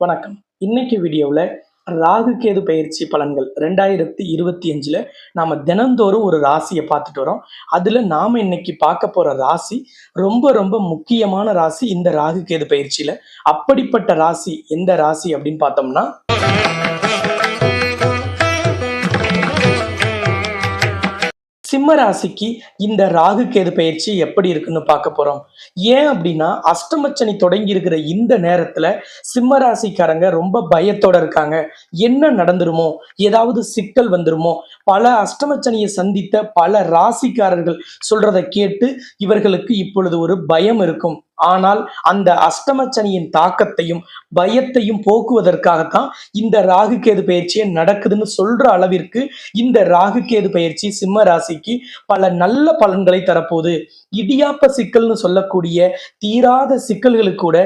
வணக்கம். இன்னைக்கு வீடியோவில் ராகு கேது பயிற்சி பலன்கள் ரெண்டாயிரத்தி இருபத்தி அஞ்சில் நாம் தினந்தோறும் ஒரு ராசியை பார்த்துட்டு வரோம். அதில் நாம் இன்னைக்கு பார்க்க போகிற ராசி ரொம்ப ரொம்ப முக்கியமான ராசி இந்த ராகு கேது பயிற்சியில். அப்படிப்பட்ட ராசி எந்த ராசி அப்படின்னு பார்த்தோம்னா சிம்ம ராசிக்கு இந்த ராகு கேது பயிற்சி எப்படி இருக்குன்னு பார்க்க போறோம். ஏன் அப்படின்னா அஷ்டமச்சனி தொடங்கி இருக்கிற இந்த நேரத்துல சிம்ம ராசிக்காரங்க ரொம்ப பயத்தோட இருக்காங்க. என்ன நடந்துருமோ ஏதாவது சிக்கல் வந்துருமோ பல அஷ்டமச்சனியை சந்தித்த பல ராசிக்காரர்கள் சொல்றதை கேட்டு இவர்களுக்கு இப்பொழுது ஒரு பயம் இருக்கும். ஆனால் அந்த அஷ்டமச்சனியின் தாக்கத்தையும் பயத்தையும் போக்குவதற்காகத்தான் இந்த ராகு கேது பயிற்சியை நடக்குதுன்னு சொல்ற அளவிற்கு இந்த ராகு கேது பயிற்சி சிம்ம ராசிக்கு பல நல்ல பலன்களை தரப்போகுது. இடியாப்ப சிக்கல்னு சொல்லக்கூடிய தீராத சிக்கல்களுக்கு கூட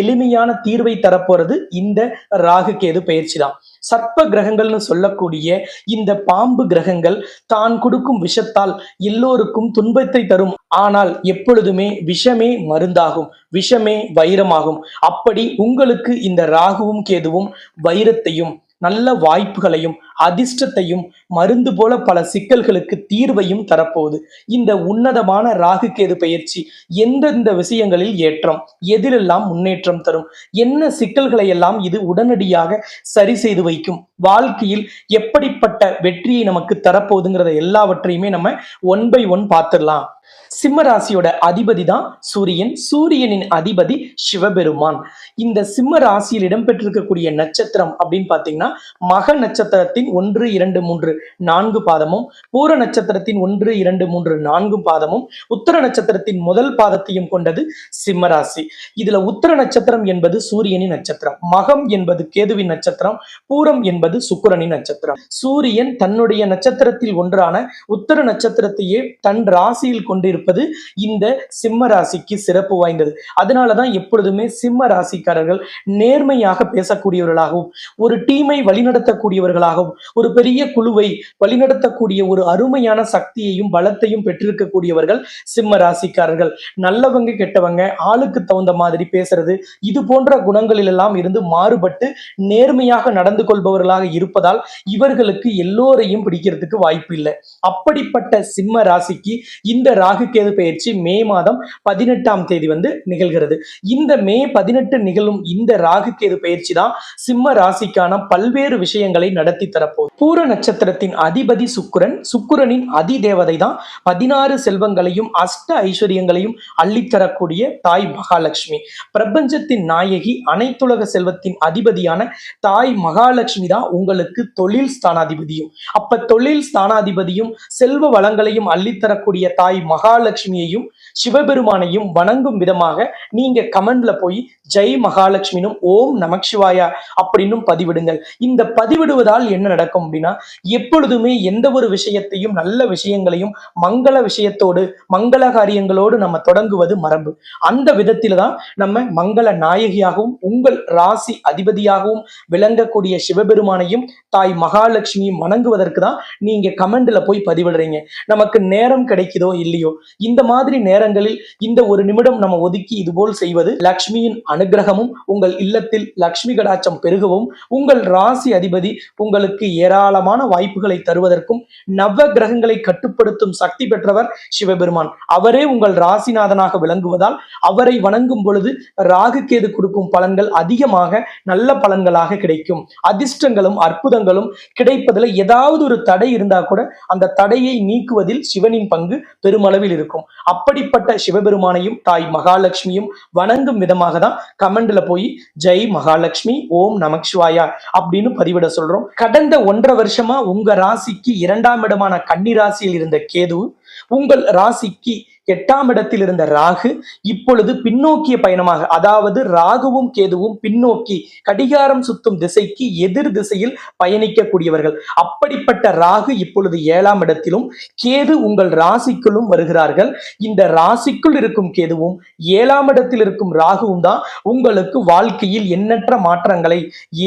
எளிமையான தீர்வை தரப்போறது இந்த ராகு கேது பயிற்சி தான் சர்ப்ப கிரகங்கள்னு சொல்லக்கூடிய இந்த பாம்பு கிரகங்கள் தான் கொடுக்கும் விஷத்தால் எல்லோருக்கும் துன்பத்தை தரும். ஆனால் எப்பொழுதுமே விஷமே மருந்தாகும் விஷமே வைரமாகும். அப்படி உங்களுக்கு இந்த ராகுவும் கேதுவும் வைரத்தையும் நல்ல வாய்ப்புகளையும் அதிர்ஷ்டத்தையும் மருந்து போல பல சிக்கல்களுக்கு தீர்வையும் தரப்போகுது. இந்த உன்னதமான ராகு கேது பயிற்சி எந்தெந்த விஷயங்களில் ஏற்றம் எதிலெல்லாம் முன்னேற்றம் தரும் என்ன சிக்கல்களை எல்லாம் இது உடனடியாக சரி செய்து வைக்கும் வாழ்க்கையில் எப்படிப்பட்ட வெற்றியை நமக்கு தரப்போகுதுங்கிறத எல்லாவற்றையுமே நம்ம ஒன் பை ஒன் பார்த்துடலாம். சிம்மராசியோட அதிபதி தான் சூரியன். சூரியனின் அதிபதி சிவபெருமான். இந்த சிம்ம ராசியில் இடம்பெற்றிருக்கக்கூடிய நட்சத்திரம் அப்படின்னு பாத்தீங்கன்னா மக நட்சத்திரத்தின் நட்சத்திரத்தின் ஒன்று இரண்டு மூன்று நான்கு பாதமும் பூர நட்சத்திரத்தின் ஒன்று இரண்டு மூன்று நான்கு பாதமும் உத்தர நட்சத்திரத்தின் முதல் பாதத்தையும் கொண்டது சிம்மராசி. இதுல உத்தர நட்சத்திரம் என்பது சூரியனின் நட்சத்திரம் மகம் என்பது கேதுவின் நட்சத்திரம் பூரம் என்பது சுக்கரனின் நட்சத்திரம். சூரியன் தன்னுடைய நட்சத்திரத்தில் ஒன்றான உத்தர நட்சத்திரத்தையே தன் ராசியில் கொண்டிருப்பது இந்த சிம்ம ராசிக்கு சிறப்பு வாய்ந்தது. அதனாலதான் எப்பொழுதுமே சிம்ம ராசிக்காரர்கள் நேர்மையாக பேசக்கூடியவர்களாகவும் ஒரு டீமை வழிநடத்தக்கூடியவர்களாகவும் ஒரு பெரிய குழுவை வழிநடத்தக்கூடிய ஒரு அருமையான சக்தியையும் பலத்தையும் பெற்றிருக்கக்கூடியவர்கள் சிம்ம ராசிக்காரர்கள். நல்லவங்க கெட்டவங்க ஆளுக்கு தகுந்த மாதிரி பேசுறது இது போன்ற குணங்களில் எல்லாம் இருந்து மாறுபட்டு நேர்மையாக நடந்து கொள்பவர்களாக இருப்பதால் இவர்களுக்கு எல்லோரையும் பிடிக்கிறதுக்கு வாய்ப்பு இல்லை. அப்படிப்பட்ட சிம்ம ராசிக்கு இந்த ராகு கேது பயிற்சி மே மாதம் பதினெட்டாம் தேதி வந்து நிகழ்கிறது. இந்த மே பதினெட்டு நிகழும் இந்த ராகு கேது பயிற்சி தான் சிம்ம ராசிக்கான பல்வேறு விஷயங்களை நடத்தி தரப்போகுது பூர நட்சத்திரத்தின் அதிபதி சுக்கிரன் சுக்கிரனின் அதி தேவதை தான் பதினாறு செல்வங்களையும் அஷ்ட ஐஸ்வர்யங்களையும் அள்ளித்தரக்கூடிய தாய் மகாலட்சுமி. பிரபஞ்சத்தின் நாயகி அனைத்துலக செல்வத்தின் அதிபதியான தாய் மகாலட்சுமி தான் உங்களுக்கு தொழில் ஸ்தானாதிபதியும். அப்ப தொழில் ஸ்தானாதிபதியும் செல்வ வளங்களையும் அள்ளித்தரக்கூடிய தாய் மகாலட்சுமியையும் சிவபெருமானையும் வணங்கும் விதமாக நீங்க கமெண்ட்ல போய் ஜெய் மகாலட்சுமினும் ஓம் நமச்சிவாயா அப்படின்னும் பதிவிடுங்கள். இந்த பதிவிடுவதால் என்ன நடக்கும் அப்படின்னா எப்பொழுதுமே எந்த ஒரு விஷயத்தையும் நல்ல விஷயங்களையும் மங்கள விஷயத்தோடு மங்கள காரியங்களோடு நம்ம தொடங்குவது மரபு. அந்த விதத்தில தான் நம்ம மங்கள நாயகியாகவும் உங்கள் ராசி அதிபதியாகவும் விளங்கக்கூடிய சிவபெருமானையும் தாய் மகாலட்சுமியும் வணங்குவதற்கு தான் நீங்க கமெண்ட்ல போய் பதிவிடுறீங்க. நமக்கு நேரம் கிடைக்குதோ இல்லையோ? இந்த மாதிரி நேரங்களில் இந்த ஒரு நிமிடம் நம்ம ஒதுக்கி இதுபோல் செய்வது லக்ஷ்மியின் அனுகிரகமும் உங்கள் இல்லத்தில் லக்ஷ்மி கடாச்சம் பெருகவும் உங்கள் ராசி அதிபதி உங்களுக்கு ஏராளமான வாய்ப்புகளை தருவதற்கும் நவ கிரகங்களை கட்டுப்படுத்தும் சக்தி பெற்றவர் சிவபெருமான். அவரே உங்கள் ராசிநாதனாக விளங்குவதால் அவரை வணங்கும் பொழுது ராகு கேது கொடுக்கும் பலன்கள் அதிகமாக நல்ல பலன்களாக கிடைக்கும். அதிர்ஷ்டங்களும் அற்புதங்களும் கிடைப்பதில் ஏதாவது ஒரு தடை இருந்தா கூட அந்த தடையை நீக்குவதில் சிவனின் பங்கு பெருமளவில் இருக்கும். அப்படிப்பட்ட சிவபெருமானையும் தாய் மகாலட்சுமியும் வணங்கும் விதமாக தான் கமெண்ட்ல போய் ஜெய் மகாலட்சுமி ஓம் நமச்சிவாயா அப்படின்னு பதிவிட சொல்றோம். கடந்த ஒன்றரை வருஷமா உங்க ராசிக்கு இரண்டாம் இடமான கன்னி ராசியில் இருந்த கேது உங்கள் ராசிக்கு எட்டாம் இடத்தில் இருந்த ராகு இப்பொழுது பின்னோக்கிய பயணமாக அதாவது ராகுவும் கேதுவும் பின்னோக்கி கடிகாரம் சுத்தும் திசைக்கு எதிர் திசையில் பயணிக்கக்கூடியவர்கள். அப்படிப்பட்ட ராகு இப்பொழுது ஏழாம் இடத்திலும் கேது உங்கள் ராசிக்குள்ளும் வருகிறார்கள். இந்த ராசிக்குள் இருக்கும் கேதுவும் ஏழாம் இடத்தில் இருக்கும் ராகுவும் தான் உங்களுக்கு வாழ்க்கையில் எண்ணற்ற மாற்றங்களை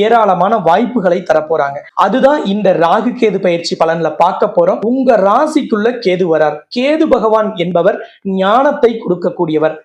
ஏராளமான வாய்ப்புகளை தரப்போறாங்க. அதுதான் இந்த ராகு கேது பயிற்சி பலன்ல பார்க்க போறோம். உங்க ராசிக்குள்ள கேது வரார். கேது பகவான் என்பவர் ஞானத்தை கொடுக்கக்கூடியவர்.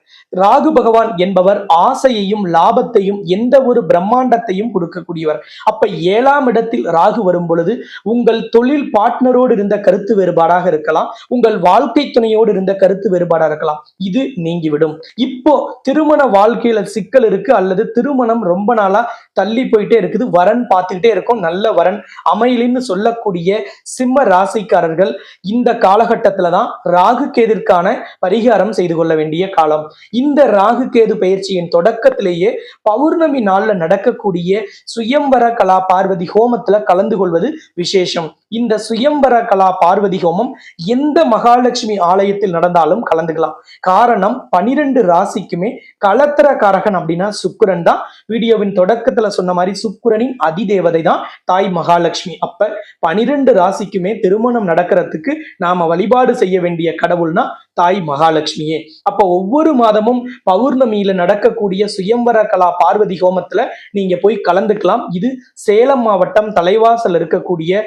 ராகு பகவான் என்பவர் ஆசையையும் லாபத்தையும் எந்த ஒரு பிரம்மாண்டத்தையும் கொடுக்கக்கூடியவர். அப்ப ஏழாம் இடத்தில் ராகு வரும் பொழுது உங்கள் தொழில் பார்ட்னரோடு இருந்த கருத்து வேறுபாடாக இருக்கலாம். உங்கள் வாழ்க்கை துணையோடு இருந்த கருத்து வேறுபாடாக இருக்கலாம். இது நீங்கிவிடும். இப்போ திருமண வாழ்க்கையில சிக்கல் இருக்கு அல்லது திருமணம் ரொம்ப நாளா தள்ளி போயிட்டே இருக்குது. வரன் பார்த்துக்கிட்டே இருக்கும். நல்ல வரன். அமையலின்னு சொல்லக்கூடிய சிம்ம ராசிக்காரர்கள் இந்த காலகட்டத்துல தான் ராகு கேதிற்கான பரிகாரம் செய்து கொள்ள வேண்டிய காலம். இந்த ராகு கேது பயிற்சியின் தொடக்கத்திலேயே பௌர்ணமி நாள்ல நடக்கக்கூடிய சுயம்பர கலா பார்வதி ஹோமத்துல கலந்து கொள்வது விசேஷம். இந்த சுயம்பர கலா பார்வதி ஹோமம் எந்த மகாலட்சுமி ஆலயத்தில் நடந்தாலும் கலந்துக்கலாம். காரணம் பனிரெண்டு ராசிக்குமே கலத்திர காரகன் அப்படின்னா சுக்கிரன் தான். வீடியோவின் தொடக்கத்துல சொன்ன மாதிரி சுக்கிரனின் அதிதேவதை தான் தாய் மகாலட்சுமி. அப்ப பனிரெண்டு ராசிக்குமே திருமணம் நடக்கிறதுக்கு நாம வழிபாடு செய்ய வேண்டிய கடவுள்னா தாய் மகாலட்சுமியே. அப்ப ஒவ்வொரு மாதமும் பௌர்ணமியில நடக்கக்கூடிய சுயம்பர கலா பார்வதி ஹோமத்துல நீங்க போய் கலந்துக்கலாம். இது சேலம் மாவட்டம் தலைவாசல் இருக்கக்கூடிய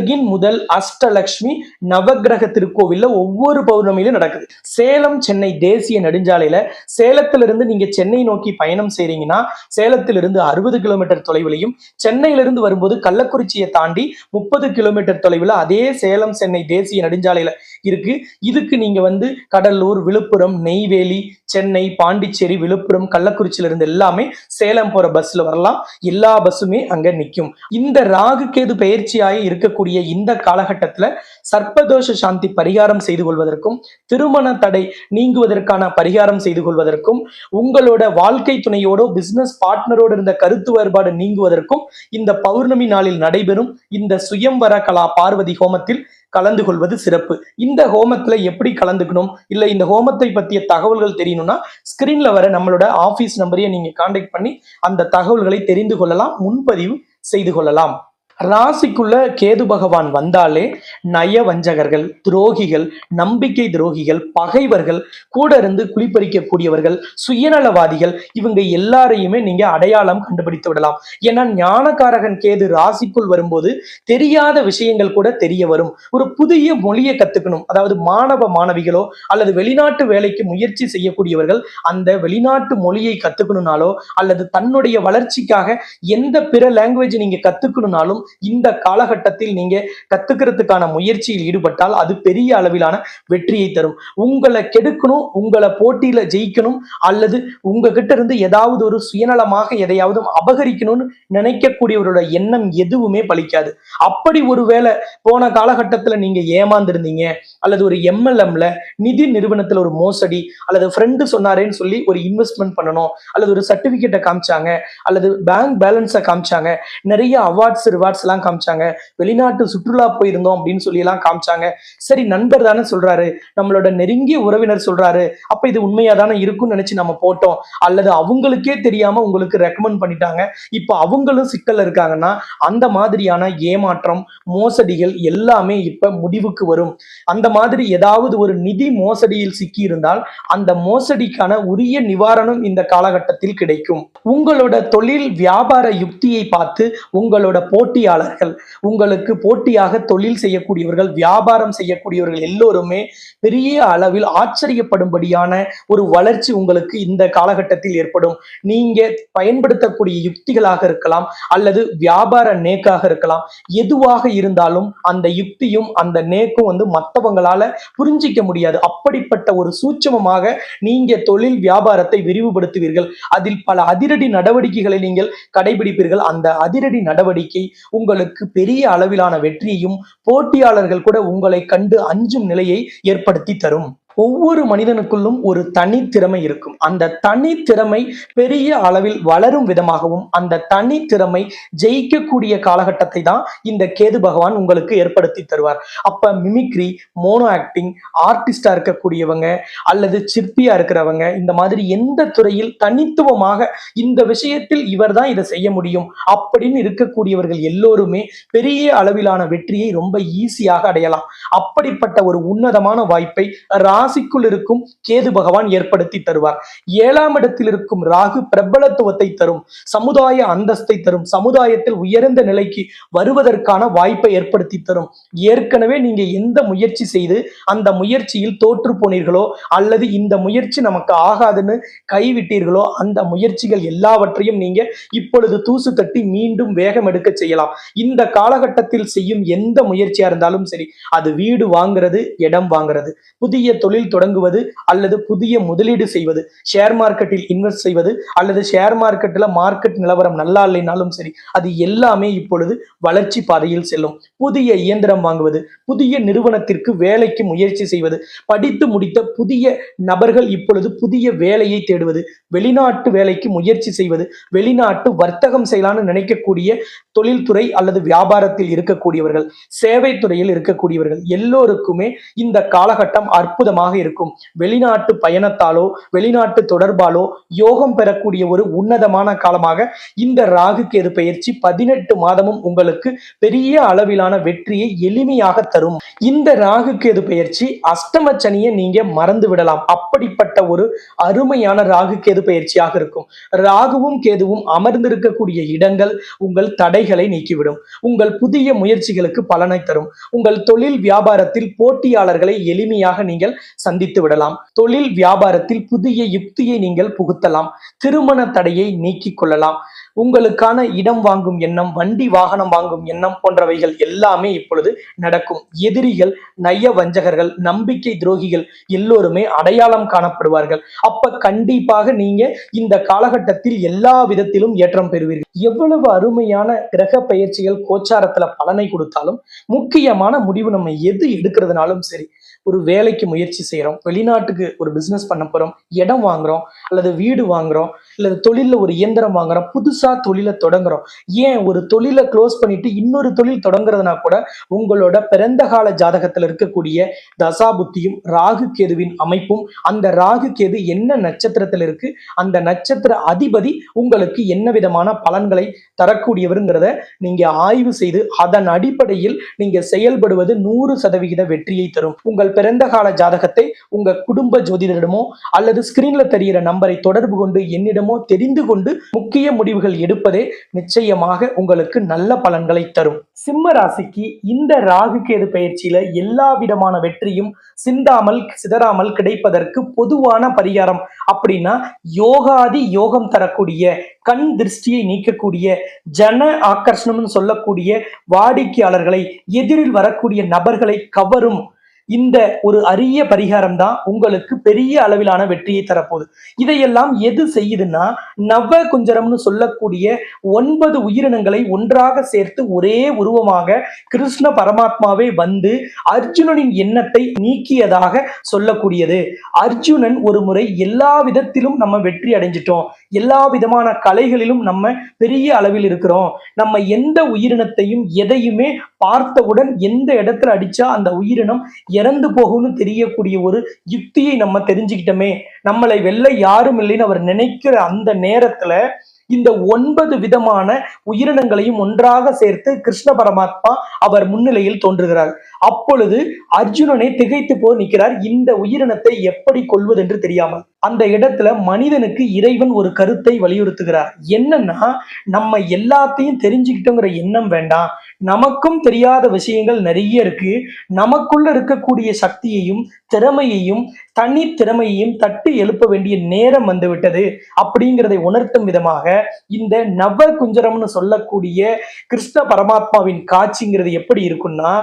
உலகின் முதல் அஷ்டலக்ஷ்மி நவகிரக திருக்கோவில்ல ஒவ்வொரு பௌர்ணமியிலும் நடக்குது. சேலம் சென்னை தேசிய நெடுஞ்சாலையில சேலத்திலிருந்து நீங்க சென்னை நோக்கி பயணம் செய்றீங்கன்னா சேலத்திலிருந்து அறுபது கிலோமீட்டர் தொலைவிலையும் சென்னையிலிருந்து வரும்போது கள்ளக்குறிச்சியை தாண்டி முப்பது கிலோமீட்டர் தொலைவில் அதே சேலம் சென்னை தேசிய நெடுஞ்சாலையில இருக்கு. இதுக்கு நீங்க வந்து கடலூர் விழுப்புரம் நெய்வேலி சென்னை பாண்டிச்சேரி விழுப்புரம் கள்ளக்குறிச்சியில இருந்து எல்லாமே சேலம் போற பஸ்ல வரலாம். எல்லா பஸ்ஸுமே அங்க நிற்கும் இந்த ராகு கேது பயிற்சியாகி இருக்கக்கூடிய இந்த காலகட்டத்துல சர்ப்பதோஷ சாந்தி பரிகாரம் செய்து கொள்வதற்கும் திருமண தடை நீங்குவதற்கான பரிகாரம் செய்து கொள்வதற்கும் உங்களோட வாழ்க்கை துணையோடோ பிசினஸ் பார்ட்னரோடு இருந்த கருத்து வேறுபாடு நீங்குவதற்கும் இந்த பௌர்ணமி நாளில் நடைபெறும் இந்த சுயம்வர கலா பார்வதி ஹோமத்தில் கலந்து கொள்வது சிறப்பு. இந்த ஹோமத்துல எப்படி கலந்துக்கணும்? இல்ல இந்த ஹோமத்தை பத்திய தகவல்கள் தெரியணும்னா ஸ்கிரீன்ல வர நம்மளோட ஆபீஸ் நம்பரையே நீங்க கான்டாக்ட் பண்ணி அந்த தகவல்களை தெரிந்து கொள்ளலாம் முன்பதிவு செய்து கொள்ளலாம். ராசிக்குள்ள கேது பகவான் வந்தாலே நய வஞ்சகர்கள் துரோகிகள் நம்பிக்கை துரோகிகள் பகைவர்கள் கூட இருந்து குளிப்பறிக்கக்கூடியவர்கள் சுயநலவாதிகள் இவங்க எல்லாரையுமே நீங்க அடையாளம் கண்டுபிடித்து விடலாம். ஏன்னா ஞானகாரகன் கேது ராசிக்குள் வரும்போது தெரியாத விஷயங்கள் கூட தெரிய வரும். ஒரு புதிய மொழியை கத்துக்கணும். அதாவது மாணவ மாணவிகளோ அல்லது வெளிநாட்டு வேலைக்கு முயற்சி செய்யக்கூடியவர்கள் அந்த வெளிநாட்டு மொழியை கத்துக்கணும்னாலோ அல்லது தன்னுடைய வளர்ச்சிக்காக எந்த பிற லாங்குவேஜ் நீங்க கத்துக்கணும்னாலும் இந்த காலகட்டத்தில் நீங்க கத்துக்கிறதுக்கான முயற்சியில் ஈடுபட்டால் அது பெரிய அளவிலான வெற்றியை தரும். உங்களை கெடுக்கணும் உங்களை போட்டியில ஜெயிக்கணும் அல்லது உங்ககிட்ட இருந்து ஏதாவது ஒரு சுயநலமாக எதையாவது அபகரிக்கணும்னு நினைக்கக்கூடியவரோட எண்ணம் எதுவுமே பலிக்காது. அப்படி ஒருவேளை போன காலகட்டத்துல நீங்க ஏமாந்துருந்தீங்க அல்லது ஒரு எம்எல்எம்ல நிதி நிறுவனத்துல ஒரு மோசடி அல்லது ஃப்ரெண்டு சொன்னாரேன்னு சொல்லி ஒரு இன்வெஸ்ட்மெண்ட் பண்ணணும் அல்லது ஒரு சர்டிபிகேட்டை காமிச்சாங்க அல்லது பேங்க் பேலன்ஸை காமிச்சாங்க நிறைய அவார்ட்ஸ் ரிவார்ட்ஸ் எல்லாம் காமிச்சாங்க. வெளிநாட்டு சுற்றுலா போயிருந்தோம் அப்படின்னு சொல்லி எல்லாம் காமிச்சாங்க. சரி நண்பர் தானே சொல்றாரு. நம்மளோட நெருங்கிய உறவினர் சொல்றாரு. அப்ப இது உண்மையா தானே இருக்கும்னு நினைச்சு நம்ம போட்டோம். அல்லது அவங்களுக்கே தெரியாம உங்களுக்கு ரெக்கமெண்ட் பண்ணிட்டாங்க. இப்ப அவங்களும் சிக்கல்ல இருக்காங்கன்னா அந்த மாதிரியான ஏமாற்றம் மோசடிகள் எல்லாமே இப்ப முடிவுக்கு வரும். அந்த மாதிரி ஏதாவது ஒரு நிதி மோசடியில் சிக்கி இருந்தால் அந்த மோசடிக்கான உரிய நிவாரணம் இந்த காலகட்டத்தில் கிடைக்கும். உங்களோட தொழில் வியாபார யுக்தியை பார்த்து உங்களோட போட்டி போட்டியாளர்கள் உங்களுக்கு போட்டியாக தொழில் செய்யக்கூடியவர்கள் வியாபாரம் செய்யக்கூடியவர்கள் எல்லோருமே பெரிய அளவில் ஆச்சரியப்படும்படியான ஒரு வளர்ச்சி உங்களுக்கு இந்த காலகட்டத்தில் ஏற்படும். நீங்க பயன்படுத்தக்கூடிய யுக்திகளாக இருக்கலாம் அல்லது வியாபார நேக்காக இருக்கலாம். எதுவாக இருந்தாலும் அந்த யுக்தியும் அந்த நேக்கும் வந்து மற்றவங்களால புரிஞ்சிக்க முடியாது. அப்படிப்பட்ட ஒரு சூட்சமமாக நீங்க தொழில் வியாபாரத்தை விரிவுபடுத்துவீர்கள். அதில் பல அதிரடி நடவடிக்கைகளை நீங்கள் கடைபிடிப்பீர்கள். அந்த அதிரடி நடவடிக்கை உங்களுக்கு பெரிய அளவிலான வெற்றியையும் போட்டியாளர்கள் கூட உங்களை கண்டு அஞ்சும் நிலையை ஏற்படுத்தி தரும். ஒவ்வொரு மனிதனுக்குள்ளும் ஒரு தனித்திறமை இருக்கும். அந்த தனித்திறமை பெரிய அளவில் வளரும் விதமாகவும் அந்த தனித்திறமை ஜெயிக்கக்கூடிய காலகட்டத்தை தான் இந்த கேது பகவான் உங்களுக்கு ஏற்படுத்தி தருவார். அப்ப மிமிக்ரி மோனோ ஆக்டிங் ஆர்டிஸ்டா இருக்கக்கூடியவங்க அல்லது சிற்பியா இருக்கிறவங்க இந்த மாதிரி எந்த துறையில் தனித்துவமாக இந்த விஷயத்தில் இவர் தான் இதை செய்ய முடியும் அப்படின்னு இருக்கக்கூடியவர்கள் எல்லோருமே பெரிய அளவிலான வெற்றியை ரொம்ப ஈஸியாக அடையலாம். அப்படிப்பட்ட ஒரு உன்னதமான வாய்ப்பை ராசிக்குள் இருக்கும் கேது பகவான் ஏற்படுத்தி தருவார். ஏழாம் இடத்தில் இருக்கும் ராகு பிரபலத்துவத்தை தரும் சமுதாய அந்தஸ்தை தரும் சமுதாயத்தில் உயர்ந்த நிலைக்கு வருவதற்கான வாய்ப்பை ஏற்படுத்தி தரும். ஏற்கனவே நீங்க எந்த முயற்சி செய்து அந்த முயற்சியில் தோற்று போனீர்களோ அல்லது இந்த முயற்சி நமக்கு ஆகாதுன்னு கைவிட்டீர்களோ அந்த முயற்சிகள் எல்லாவற்றையும் நீங்க இப்பொழுது தூசு தட்டி மீண்டும் வேகம் எடுக்க செய்யலாம். இந்த காலகட்டத்தில் செய்யும் எந்த முயற்சியா இருந்தாலும் சரி அது வீடு வாங்குறது இடம் வாங்குறது. புதிய தொழில் தொடங்குவது அல்லது புதிய முதலீடு செய்வது ஷேர் மார்க்கெட்டில் இன்வெஸ்ட் செய்வது அல்லது ஷேர் மார்க்கெட்டில் மார்க்கெட் நிலவரம் நல்லா இல்லைனாலும் சரி அது எல்லாமே இப்பொழுது வளர்ச்சி பாதையில் செல்லும். புதிய இயந்திரம் வாங்குவது புதிய நிறுவனத்திற்கு வேலைக்கு முயற்சி செய்வது படித்து முடித்த புதிய நபர்கள் இப்பொழுது புதிய வேலையை தேடுவது வெளிநாட்டு வேலைக்கு முயற்சி செய்வது வெளிநாட்டு வர்த்தகம் செய்யலாம்னு நினைக்கக்கூடிய தொழில்துறை அல்லது வியாபாரத்தில் இருக்கக்கூடியவர்கள் சேவை துறையில் இருக்கக்கூடியவர்கள் எல்லோருக்குமே இந்த காலகட்டம் அற்புதமாக அதிகமாக இருக்கும். வெளிநாட்டு பயணத்தாலோ வெளிநாட்டு தொடர்பாலோ யோகம் பெறக்கூடிய ஒரு உன்னதமான காலமாக இந்த ராகு கேது பயிற்சி பதினெட்டு மாதமும் உங்களுக்கு பெரிய அளவிலான வெற்றியை எளிமையாக தரும். இந்த ராகு கேது பயிற்சி அஷ்டம சனியை நீங்க மறந்து விடலாம். அப்படிப்பட்ட ஒரு அருமையான ராகு கேது பயிற்சியாக இருக்கும். ராகுவும் கேதுவும் அமர்ந்திருக்கக்கூடிய இடங்கள் உங்கள் தடைகளை நீக்கிவிடும். உங்கள் புதிய முயற்சிகளுக்கு பலனை தரும். உங்கள் தொழில் வியாபாரத்தில் போட்டியாளர்களை எளிமையாக நீங்கள் சந்தித்து விடலாம். தொழில் வியாபாரத்தில் புதிய யுக்தியை நீங்கள் புகுத்தலாம். திருமண தடையை நீக்கிக் கொள்ளலாம். உங்களுக்கான இடம் வாங்கும் எண்ணம் வண்டி வாகனம் வாங்கும் எண்ணம் போன்றவைகள் எல்லாமே இப்பொழுது நடக்கும். எதிரிகள் நய வஞ்சகர்கள் நம்பிக்கை துரோகிகள் எல்லோருமே அடையாளம் காணப்படுவார்கள். அப்ப கண்டிப்பாக நீங்க இந்த காலகட்டத்தில் எல்லா விதத்திலும் ஏற்றம் பெறுவீர்கள். எவ்வளவு அருமையான கிரக பயிற்சிகள் கோச்சாரத்துல பலனை கொடுத்தாலும் முக்கியமான முடிவு நம்ம எது எடுக்கிறதுனாலும் சரி ஒரு வேலைக்கு முயற்சி செய்கிறோம் வெளிநாட்டுக்கு ஒரு பிஸ்னஸ் பண்ண போகிறோம் இடம் வாங்குறோம் அல்லது வீடு வாங்குறோம் அல்லது தொழிலில் ஒரு இயந்திரம் வாங்குறோம் புதுசா தொழிலை தொடங்குறோம். ஏன் ஒரு தொழிலை க்ளோஸ் பண்ணிட்டு இன்னொரு தொழில் தொடங்குறதுனா கூட உங்களோட பிறந்த கால ஜாதகத்தில் இருக்கக்கூடிய தசாபுத்தியும் ராகு கேதுவின் அமைப்பும் அந்த ராகு கேது என்ன நட்சத்திரத்தில் இருக்கு அந்த நட்சத்திர அதிபதி உங்களுக்கு என்ன விதமான பலன்களை தரக்கூடியவருங்கிறத நீங்க ஆய்வு செய்து அதன் அடிப்படையில் நீங்க செயல்படுவது நூறு சதவிகித வெற்றியை தரும். உங்கள் பிறந்த கால ஜாதகத்தை உங்க குடும்ப ஜோதிடரிடமோ அல்லது ஸ்கிரீன்ல தெரிகிற நம்பரை தொடர்பு கொண்டு என்னிடமோ தெரிந்து கொண்டு முக்கிய முடிவுகள் எடுப்பதே நிச்சயமாக உங்களுக்கு நல்ல பலன்களை தரும். சிம்ம ராசிக்கு இந்த ராகு கேது பயிற்சியில எல்லா விதமான வெற்றியும் சிந்தாமல் சிதறாமல் கிடைப்பதற்கு பொதுவான பரிகாரம். அப்படின்னா யோகாதி யோகம் தரக்கூடிய கண் திருஷ்டியை நீக்கக்கூடிய ஜன ஆக்கர்ஷணம்னு சொல்லக்கூடிய வாடிக்கையாளர்களை எதிரில் வரக்கூடிய நபர்களை கவரும் இந்த ஒரு அரிய பரிகாரம் தான் உங்களுக்கு பெரிய அளவிலான வெற்றியை தரப்போகுது. இதையெல்லாம் எது செய்யுதுன்னா நவ குஞ்சரம்னு சொல்லக்கூடிய ஒன்பது உயிரினங்களை ஒன்றாக சேர்த்து ஒரே உருவமாக கிருஷ்ண பரமாத்மாவே வந்து அர்ஜுனனின் எண்ணத்தை நீக்கியதாக சொல்லக்கூடியது. அர்ஜுனன் ஒரு முறை எல்லா விதத்திலும் நம்ம வெற்றி அடைஞ்சிட்டோம். எல்லா விதமான கலைகளிலும் நம்ம பெரிய அளவில் இருக்கிறோம். நம்ம எந்த உயிரினத்தையும் எதையுமே பார்த்தவுடன் எந்த இடத்துல அடிச்சா அந்த உயிரினம் இறந்து போகும்னு தெரியக்கூடிய ஒரு யுக்தியை நம்ம தெரிஞ்சுக்கிட்டோமே. நம்மளை வெல்ல யாரும் இல்லைன்னு அவர் நினைக்கிற அந்த நேரத்துல இந்த ஒன்பது விதமான உயிரினங்களையும் ஒன்றாக சேர்த்து கிருஷ்ண பரமாத்மா அவர் முன்னிலையில் தோன்றுகிறார். அப்பொழுது அர்ஜுனனை திகைத்து போய் நிற்கிறார். இந்த உயிரினத்தை எப்படி கொள்வது என்று தெரியாமல். அந்த இடத்துல மனிதனுக்கு இறைவன் ஒரு கருத்தை வலியுறுத்துகிறார். என்னன்னா நம்ம எல்லாத்தையும் தெரிஞ்சுக்கிட்டோங்கிற எண்ணம் வேண்டாம். நமக்கும் தெரியாத விஷயங்கள் நிறைய இருக்கு. நமக்குள்ள இருக்கக்கூடிய சக்தியையும் திறமையையும் தனி திறமையையும் தட்டி எழுப்ப வேண்டிய நேரம் வந்துவிட்டது. அப்படிங்கிறதை உணர்த்தும் விதமாக இந்த நவ குஞ்சரம்னு சொல்லக்கூடிய கிருஷ்ண பரமாத்மாவின் காட்சிங்கிறது எப்படி இருக்கும்னா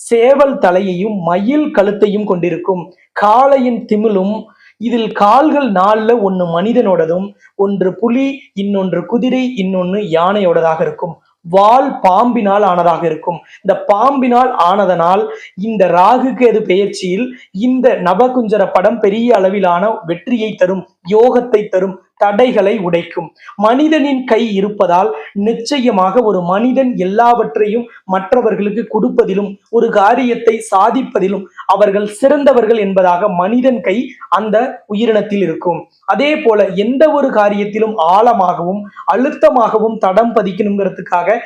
சேவல் தலையையும் மயில் கழுத்தையும் கொண்டிருக்கும். காளையின் திமிலும் இதில் கால்கள் நாளில் ஒன்று மனிதனோடதும் ஒன்று புலி இன்னொன்று குதிரை இன்னொன்று யானையோடதாக இருக்கும். வால் பாம்பினால் ஆனதாக இருக்கும். இந்த பாம்பினால் ஆனதனால் இந்த ராகு கேது பெயர்ச்சியில் இந்த நவகுஞ்சர படம் பெரிய அளவிலான வெற்றியை தரும் யோகத்தை தரும் தடைகளை உடைக்கும். மனிதனின் கை இருப்பதால் நிச்சயமாக ஒரு மனிதன் எல்லாவற்றையும் மற்றவர்களுக்கு கொடுப்பதிலும் ஒரு காரியத்தை சாதிப்பதிலும் அவர்கள் சிறந்தவர்கள் என்பதாக மனிதன் கை அந்த உயிரினத்தில் இருக்கும். அதே போல எந்த ஒரு காரியத்திலும் ஆழமாகவும் அழுத்தமாகவும் தடம் பதிக்கணுங்கிறதுக்காக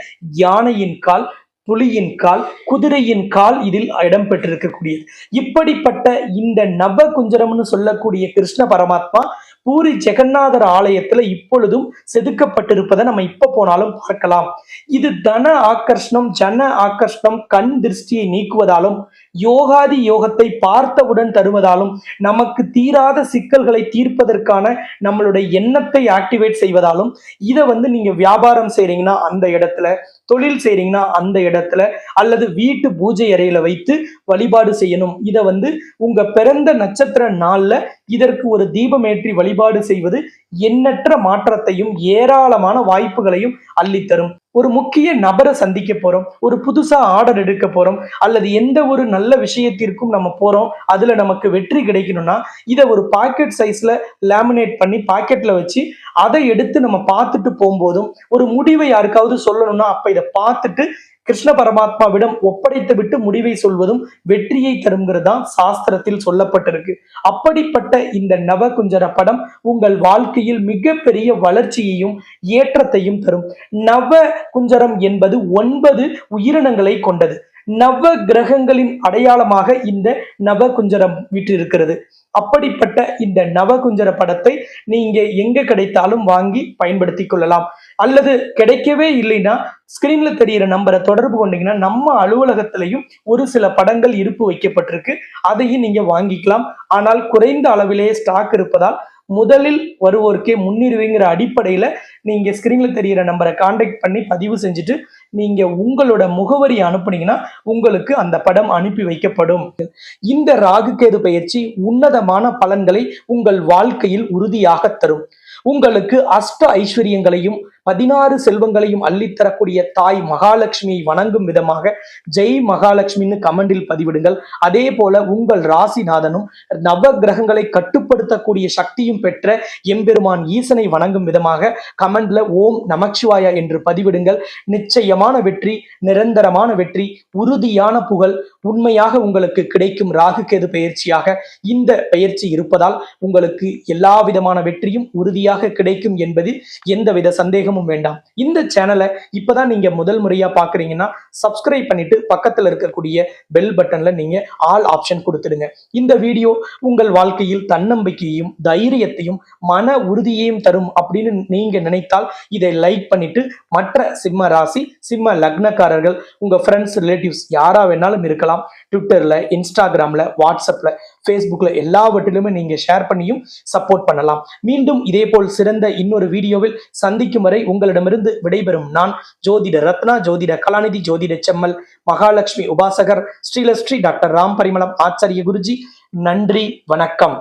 யானையின் கால் புலியின் கால் குதிரையின் கால் இதில் இடம்பெற்றிருக்கக்கூடியது. இப்படிப்பட்ட இந்த நவ குஞ்சரம்னு சொல்லக்கூடிய கிருஷ்ண பரமாத்மா பூரி ஜெகநாதர் ஆலயத்துல இப்பொழுதும் செதுக்கப்பட்டிருப்பதை நம்ம இப்ப போனாலும் பார்க்கலாம். இது தன ஆக்கர்ஷணம் ஜன ஆக்கர்ஷணம் கண் திருஷ்டியை நீக்குவதாலும் யோகாதி யோகத்தை பார்த்தவுடன் தருவதாலும் நமக்கு தீராத சிக்கல்களை தீர்ப்பதற்கான நம்மளுடைய எண்ணத்தை ஆக்டிவேட் செய்வதாலும் இதை வந்து நீங்க வியாபாரம் செய்றீங்கன்னா அந்த இடத்துல தொழில் செய்றீங்கன்னா அந்த இடத்துல அல்லது வீட்டு பூஜை அறையில வைத்து வழிபாடு செய்யணும். இதை வந்து உங்க பிறந்த நட்சத்திர நாள்ல இதற்கு ஒரு தீபம் ஏற்றி வழிபாடு செய்வது எண்ணற்ற மாற்றத்தையும் ஏராளமான வாய்ப்புகளையும் அள்ளித்தரும். ஒரு முக்கிய நபரை சந்திக்க போறோம் ஒரு புதுசா ஆர்டர் எடுக்க போறோம் அல்லது எந்த ஒரு நல்ல விஷயத்திற்கும் நம்ம போறோம் அதுல நமக்கு வெற்றி கிடைக்கணும்னா இதை ஒரு பாக்கெட் சைஸ்ல லேமினேட் பண்ணி பாக்கெட்ல வச்சு அதை எடுத்து நம்ம பார்த்துட்டு போகும்போதும் ஒரு முடிவை யாருக்காவது சொல்லணும்னா அப்ப இதை பார்த்துட்டு கிருஷ்ண பரமாத்மாவிடம் ஒப்படைத்து விட்டு முடிவை சொல்வதும் வெற்றியை தருங்கிறது தான் சாஸ்திரத்தில் சொல்லப்பட்டிருக்கு. அப்படிப்பட்ட இந்த நவகுஞ்சர படம் உங்கள் வாழ்க்கையில் மிகப்பெரிய வளர்ச்சியையும் ஏற்றத்தையும் தரும். நவ குஞ்சரம் என்பது ஒன்பது உயிரினங்களை கொண்டது. நவ கிரகங்களின் அடையாளமாக இந்த நவகுஞ்சரம் வீற்றிருக்கிறது. அப்படிப்பட்ட இந்த நவகுஞ்சர படத்தை நீங்க எங்க கிடைத்தாலும் வாங்கி பயன்படுத்தி கொள்ளலாம். அல்லது கிடைக்கவே இல்லைன்னா ஸ்கிரீன்ல தெரியிற நம்பரை தொடர்பு கொண்டீங்கன்னா நம்ம அலுவலகத்திலையும் ஒரு சில படங்கள் இருப்பு வைக்கப்பட்டிருக்கு. அதையும் நீங்க வாங்கிக்கலாம். ஆனால் குறைந்த அளவிலேயே ஸ்டாக் இருப்பதால் முதலில் வருவோருக்கே முன்னுரிமைங்கிற அடிப்படையில் நீங்கள் ஸ்க்ரீனில் தெரியிற நம்பரை காண்டாக்ட் பண்ணி பதிவு செஞ்சுட்டு நீங்கள் உங்களோட முகவரி அனுப்புனீங்கன்னா உங்களுக்கு அந்த படம் அனுப்பி வைக்கப்படும். இந்த ராகு கேது பயிற்சி உன்னதமான பலன்களை உங்கள் வாழ்க்கையில் உறுதியாக தரும். உங்களுக்கு அஷ்ட ஐஸ்வர்யங்களையும் பதினாறு செல்வங்களையும் அள்ளித்தரக்கூடிய தாய் மகாலட்சுமியை வணங்கும் விதமாக ஜெய் மகாலட்சுமின்னு கமெண்டில் பதிவிடுங்கள். அதே போல உங்கள் ராசிநாதனும் நவ கிரகங்களை கட்டுப்படுத்தக்கூடிய சக்தியும் பெற்ற எம்பெருமான் ஈசனை வணங்கும் விதமாக கமெண்ட்ல ஓம் நமச்சிவாயா என்று பதிவிடுங்கள். நிச்சயமான வெற்றி நிரந்தரமான வெற்றி உறுதியான புகழ் உண்மையாக உங்களுக்கு கிடைக்கும் ராகு கேது பயிற்சியாக இந்த பயிற்சி இருப்பதால் உங்களுக்கு எல்லா விதமான வெற்றியும் உறுதியாக கிடைக்கும் என்பதில் எந்தவித சந்தேகமும் வேண்டாம். இந்த சேனலை இப்பதான் நீங்க முதல் முறையா பாக்குறீங்கன்னா சப்ஸ்கிரைப் பண்ணிட்டு பக்கத்துல இருக்கக்கூடிய பெல் பட்டன்ல நீங்க ஆல் ஆப்ஷன் கொடுத்துடுங்க. இந்த வீடியோ உங்கள் வாழ்க்கையில் தன்னம்பிக்கையையும் தைரியத்தையும் மன உறுதியையும் தரும் அப்படின்னு நீங்க நினைத்தால் இதை லைக் பண்ணிட்டு மற்ற சிம்ம ராசி சிம்ம லக்னக்காரர்கள் உங்க ஃப்ரெண்ட்ஸ் ரிலேட்டிவ்ஸ் யாரா வேணாலும் இருக்கலாம். ட்விட்டரில் இன்ஸ்டாகிராமில் வாட்ஸ்அப்பில் ஃபேஸ்புக்கில் எல்லாவற்றிலுமே நீங்கள் ஷேர் பண்ணியும் சப்போர்ட் பண்ணலாம். மீண்டும் இதேபோல் சிறந்த இன்னொரு வீடியோவில் சந்திக்கும் வரை உங்களிடமிருந்து விடைபெறும் நான் ஜோதிட ரத்னா ஜோதிட கலாநிதி ஜோதிட செம்மல் மகாலட்சுமி உபாசகர் ஸ்ரீலஸ்ரீ டாக்டர் ராம் பரிமளம் ஆச்சாரிய குருஜி நன்றி வணக்கம்.